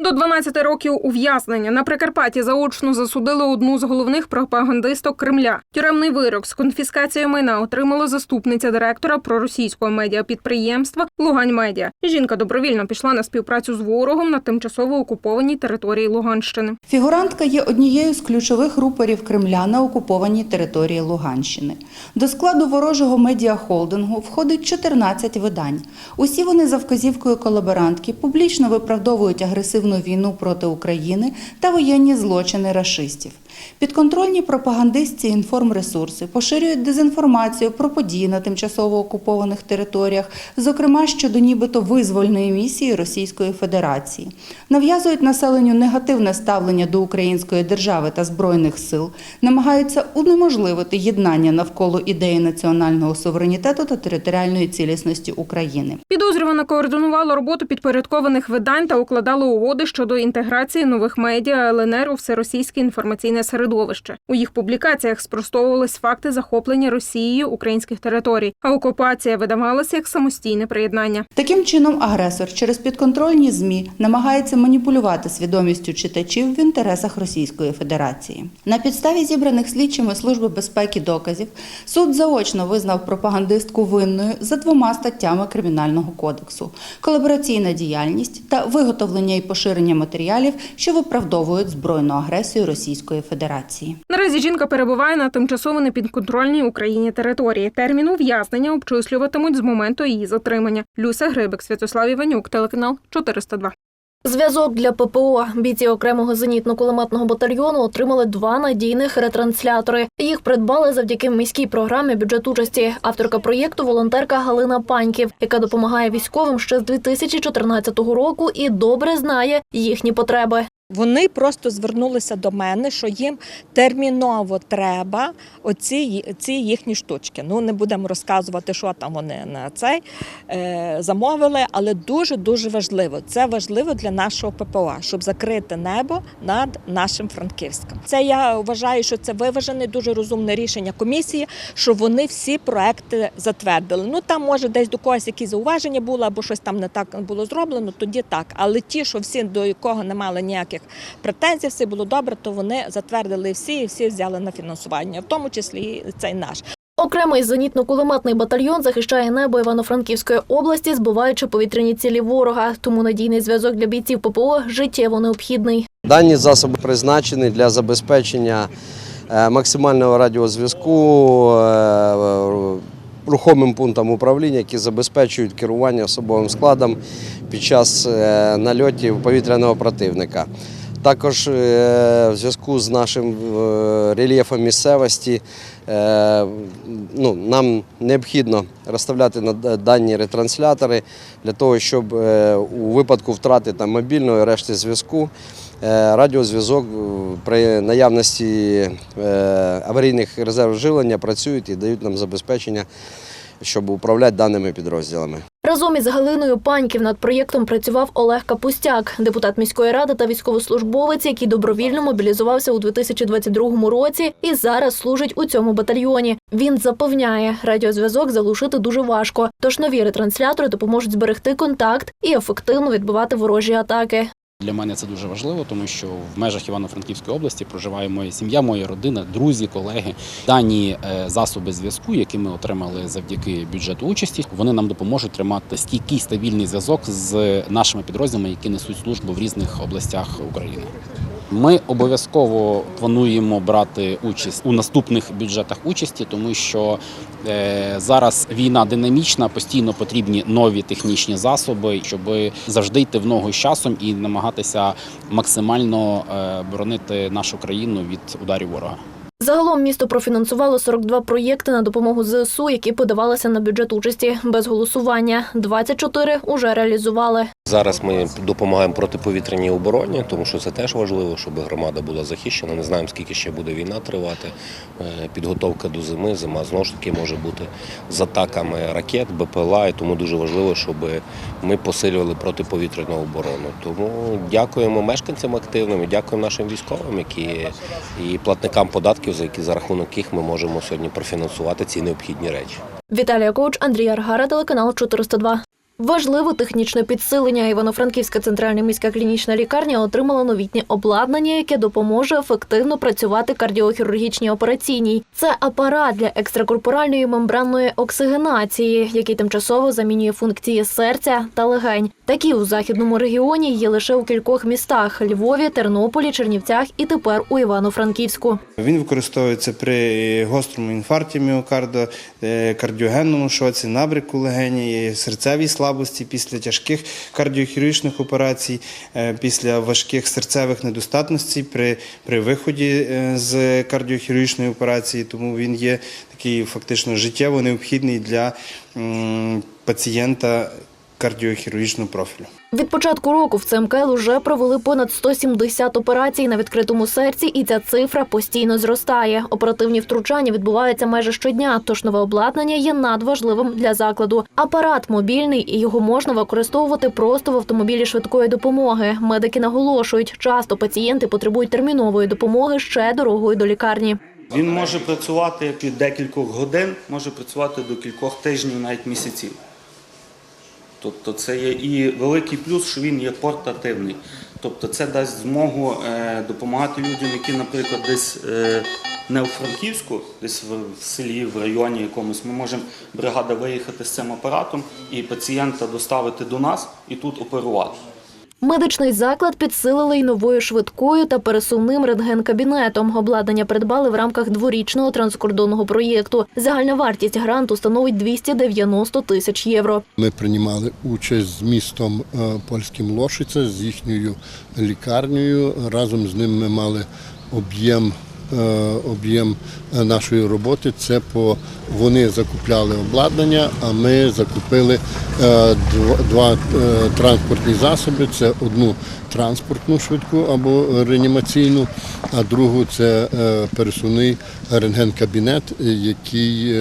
До 12 років ув'язнення на Прикарпатті заочно засудили одну з головних пропагандисток Кремля. Тюремний вирок з конфіскацією майна отримала заступниця директора проросійського медіапідприємства Лугань Медіа. Жінка добровільно пішла на співпрацю з ворогом на тимчасово окупованій території Луганщини. Фігурантка є однією з ключових рупорів Кремля на окупованій території Луганщини. До складу ворожого медіахолдингу входить 14 видань. Усі вони за вказівкою колаборантки публічно виправдовують агресивну війну проти України та воєнні злочини рашистів. Підконтрольні пропагандистці інформресурси поширюють дезінформацію про події на тимчасово окупованих територіях, зокрема щодо нібито визвольної місії Російської Федерації, нав'язують населенню негативне ставлення до української держави та збройних сил, намагаються унеможливити єднання навколо ідеї національного суверенітету та територіальної цілісності України. Підозрювана координувала роботу підпорядкованих видань та укладала угоди щодо інтеграції нових медіа ЛНР у всеросійське інформаційне середовище. У їх публікаціях спростовувались факти захоплення Росією українських територій, а окупація видавалася як самостійне приєднання. Таким чином, агресор через підконтрольні ЗМІ намагається маніпулювати свідомістю читачів в інтересах Російської Федерації. На підставі зібраних слідчими Служби безпеки доказів суд заочно визнав пропагандистку винною за двома статтями Кримінального кодексу: колабораційна діяльність та виготовлення і поширення матеріалів, що виправдовують збройну агресію Російської Федерації. Наразі жінка перебуває на тимчасово непідконтрольній Україні території. Термін ув'язнення обчислюватимуть з моменту її затримання. Люся Грибик, Святослав Іванюк, телеканал 402. Зв'язок для ППО бійці окремого зенітно-кулеметного батальйону отримали два надійних ретранслятори. Їх придбали завдяки міській програмі бюджет участі. Авторка проєкту волонтерка Галина Паньків, яка допомагає військовим ще з 2014 року і добре знає їхні потреби. Вони просто звернулися до мене, що їм терміново треба оці ці їхні штучки. Ну не будемо розказувати, що там вони на цей е, замовили, але дуже дуже важливо. Це важливо для нашого ППО, щоб закрити небо над нашим Франківськом. Це я вважаю, що це виважене, дуже розумне рішення комісії, що вони всі проекти затвердили. Ну там може десь до когось якісь зауваження було, або щось там не так було зроблено. Тоді так. Але ті, що всі до якого не мали ніяких претензій, все було добре, то вони затвердили всі і всі взяли на фінансування, в тому числі і цей наш. Окремий зенітно-кулеметний батальйон захищає небо Івано-Франківської області, збиваючи повітряні цілі ворога. Тому надійний зв'язок для бійців ППО життєво необхідний. Дані засоби призначені для забезпечення е, максимального радіозв'язку е, рухомим пунктам управління, які забезпечують керування особовим складом під час е, нальотів повітряного противника. Також е, в зв'язку з нашим е, рельєфом місцевості ну, нам необхідно розставляти дані ретранслятори для того, щоб у випадку втрати там, мобільного решти зв'язку радіозв'язок е, при наявності е, аварійних резерв живлення працюють і дають нам забезпечення, щоб управляти даними підрозділами. Разом із Галиною Паньків над проєктом працював Олег Капустяк, депутат міської ради та військовослужбовець, який добровільно мобілізувався у 2022 році і зараз служить у цьому батальйоні. Він запевняє, радіозв'язок заглушити дуже важко, тож нові ретранслятори допоможуть зберегти контакт і ефективно відбивати ворожі атаки. Для мене це дуже важливо, тому що в межах Івано-Франківської області проживає моя сім'я, моя родина, друзі, колеги. Дані е, засоби зв'язку, які ми отримали завдяки бюджету участі, вони нам допоможуть тримати стійкий стабільний зв'язок з нашими підрозділами, які несуть службу в різних областях України. Ми обов'язково плануємо брати участь у наступних бюджетах участі, тому що е, зараз війна динамічна, постійно потрібні нові технічні засоби, щоб завжди йти в ногу з часом і намагатися максимально е, боронити нашу країну від ударів ворога. Загалом місто профінансувало 42 проєкти на допомогу ЗСУ, які подавалися на бюджет участі без голосування. 24 уже реалізували. Зараз ми допомагаємо протиповітряній обороні, тому що це теж важливо, щоб громада була захищена. Не знаємо, скільки ще буде війна тривати. Е, Підготовка до зими, зима знову ж таки може бути з атаками ракет, БПЛА, і тому дуже важливо, щоб ми посилювали протиповітряну оборону. Тому дякуємо мешканцям активним, і дякуємо нашим військовим, які і платникам податків, за які за рахунок яких ми можемо сьогодні профінансувати ці необхідні речі. Віталія Коуч, Андрій Аргара, телеканал 402. Важливе технічне підсилення. Івано-Франківська центральна міська клінічна лікарня отримала новітнє обладнання, яке допоможе ефективно працювати кардіохірургічній операційній. Це апарат для екстракорпоральної мембранної оксигенації, який тимчасово замінює функції серця та легень. Такі у західному регіоні є лише у кількох містах: Львові, Тернополі, Чернівцях і тепер у Івано-Франківську. Він використовується при гострому інфаркті міокарда, е, кардіогенному шоці, набряку легені, серцевій слабості після тяжких кардіохірургічних операцій, е, після важких серцевих недостатностей при, при виході е, з кардіохірургічної операції. Тому він є такий фактично життєво необхідний для пацієнта кардіохірургічного профілю. Від початку року в ЦМКЛ уже провели понад 170 операцій на відкритому серці, і ця цифра постійно зростає. Оперативні втручання відбуваються майже щодня, тож нове обладнання є надважливим для закладу. Апарат мобільний і його можна використовувати просто в автомобілі швидкої допомоги. Медики наголошують, часто пацієнти потребують термінової допомоги ще дорогою до лікарні. Він може працювати від декількох годин, може працювати до кількох тижнів, навіть місяців. Тобто це є і великий плюс, що він є портативний. Тобто це дасть змогу е, допомагати людям, які, наприклад, десь е, не у Франківську, десь в, в селі, в районі якомусь. Ми можемо бригада виїхати з цим апаратом і пацієнта доставити до нас і тут оперувати. Медичний заклад підсилили й новою швидкою та пересувним рентген-кабінетом. Обладнання придбали в рамках дворічного транскордонного проєкту. Загальна вартість гранту становить 290 тисяч євро. Ми приймали участь з містом е, польським Лошиця, з їхньою лікарнею. Разом з ним ми мали об'єм. Е, Об'єм е, нашої роботи це по вони закупляли обладнання, а ми закупили е, два транспортні засоби. Це одну транспортну швидку або реанімаційну, а другу це пересувний рентген-кабінет, який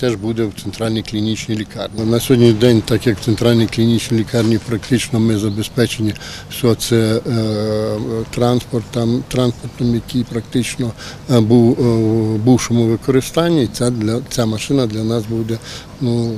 теж буде в центральній клінічній лікарні. На сьогодні день, так як в центральній клінічній лікарні практично ми забезпечені, що це е, транспортом, транспортом, який практично був е, в бувшому використанні. І Ця для ця машина для нас буде ну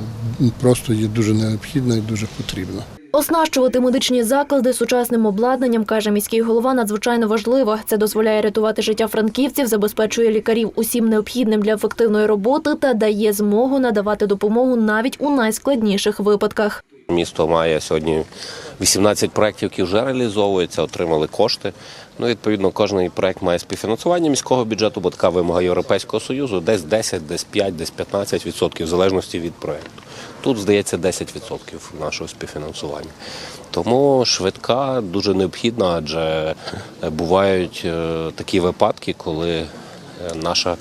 просто є дуже необхідна і дуже потрібна. Оснащувати медичні заклади сучасним обладнанням, каже міський голова, надзвичайно важливо. Це дозволяє рятувати життя франківців, забезпечує лікарів усім необхідним для ефективної роботи та дає змогу надавати допомогу навіть у найскладніших випадках. Місто має сьогодні 18 проєктів, які вже реалізовуються, отримали кошти. Ну, відповідно, кожен проєкт має співфінансування міського бюджету, бо така вимога Європейського Союзу, десь 10, десь 5, десь 15 відсотків, в залежності від проєкту. Тут, здається, 10 відсотків нашого співфінансування. Тому швидка дуже необхідна, адже бувають е, такі випадки, коли е, наша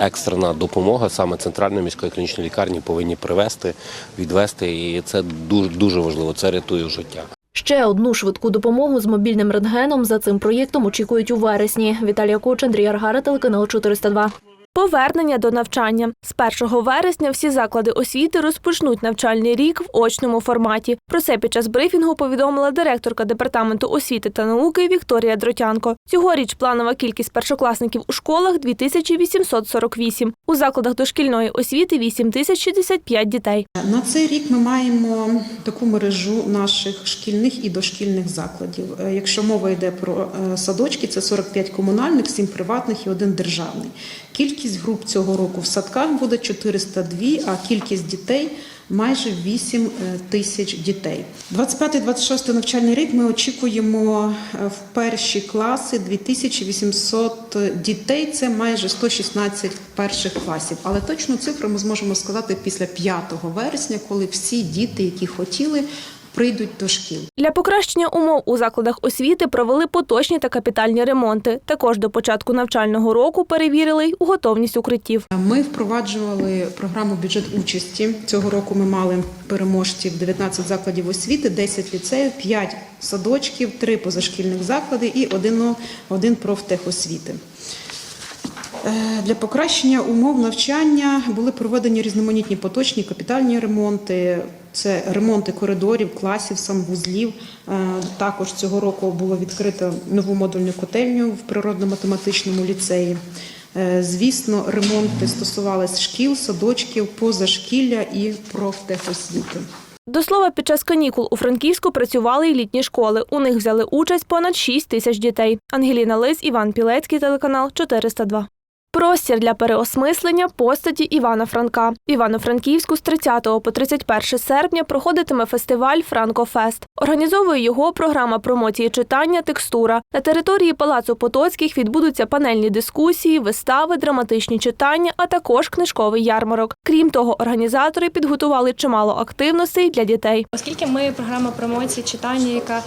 екстрена допомога саме центральної міської клінічної лікарні повинні привезти, відвести, і це дуже дуже важливо. Це рятує життя. Ще одну швидку допомогу з мобільним рентгеном за цим проєктом очікують у вересні. Віталія Коч, Андрій Аргара, телеканал 402. Повернення до навчання з 1 вересня всі заклади освіти розпочнуть навчальний рік в очному форматі. Про це під час брифінгу повідомила директорка департаменту освіти та науки Вікторія Дротянко. Цьогоріч планова кількість першокласників у школах 2848. У закладах дошкільної освіти 8065 дітей. На цей рік ми маємо таку мережу наших шкільних і дошкільних закладів. Е, Якщо мова йде про е, садочки, це 45 комунальних, 7 приватних і один державний. Кількість груп цього року в садках буде 402, а кількість дітей майже 8 тисяч дітей. 25-26 навчальний рік ми очікуємо е, в перші класи 2800 дітей. Це майже 116 перших класів. Але точну цифру ми зможемо сказати після 5 вересня, коли всі діти, які хотіли, прийдуть до шкіл. Для покращення умов у закладах освіти провели поточні та капітальні ремонти. Також до початку навчального року перевірили й готовність укриттів. Ми впроваджували програму бюджет участі. Цього року ми мали переможців 19 закладів освіти, 10 ліцеїв, 5 садочків, 3 позашкільних заклади і один, один профтехосвіти. Е, Для покращення умов навчання були проведені різноманітні поточні капітальні ремонти. Це ремонти коридорів, класів, санвузлів. Е, Також цього року було відкрито нову модульну котельню в природно-математичному ліцеї. Е, Звісно, ремонти стосувалися шкіл, садочків, позашкілля і профтехосвіти. До слова, під час канікул у Франківську працювали й літні школи. У них взяли участь понад 6 тисяч дітей. Ангеліна Лис, Іван Пілецький, телеканал 402. Простір для переосмислення постаті Івана Франка. Івано-Франківську з 30 по 31 серпня проходитиме фестиваль Франкофест. Організовує його програма промоції читання Текстура. На території Палацу Потоцьких відбудуться панельні дискусії, вистави, драматичні читання, а також книжковий ярмарок. Крім того, організатори підготували чимало активностей для дітей. Оскільки ми програма промоції читання, яка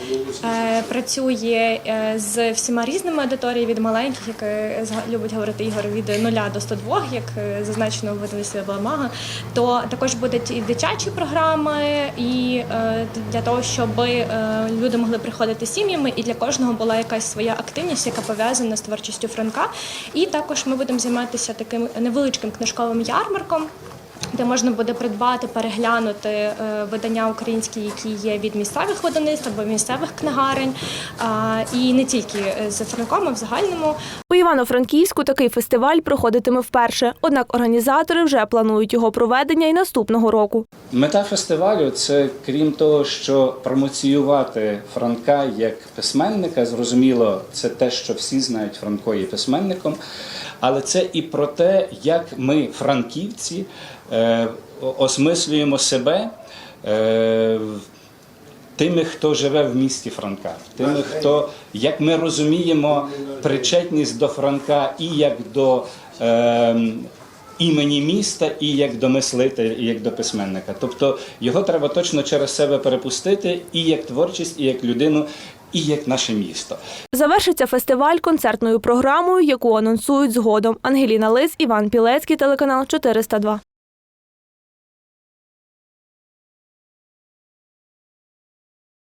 е, працює е, з всіма різними аудиторіями від маленьких, як е, любить говорити Ігор, від 0 до 102, як е, зазначено в видавництві Баламага, то також будуть і дитячі програми, і е, для того, щоб е, люди могли приходити сім'ями, і для кожного була якась своя активність, яка пов'язана з творчістю Франка. І також ми будемо займатися таким невеличким книжковим ярмарком де можна буде придбати, переглянути е, видання українські, які є від місцевих видавництв або місцевих книгарень, і не тільки е, з Франком, а в загальному. У Івано-Франківську такий фестиваль проходитиме вперше. Однак організатори вже планують його проведення і наступного року. Мета фестивалю це крім того, що промоціювати Франка як письменника. Зрозуміло, це те, що всі знають, Франко є письменником, але це і про те, як ми, франківці, осмислюємо себе. е, Тими, хто живе в місті Франка, тими, хто як ми розуміємо причетність до Франка і як до е, імені міста, і як до мислителя, і як до письменника. Тобто його треба точно через себе перепустити і як творчість, і як людину, і як наше місто. Завершиться фестиваль концертною програмою, яку анонсують згодом. Ангеліна Лис, Іван Пілецький, телеканал 402.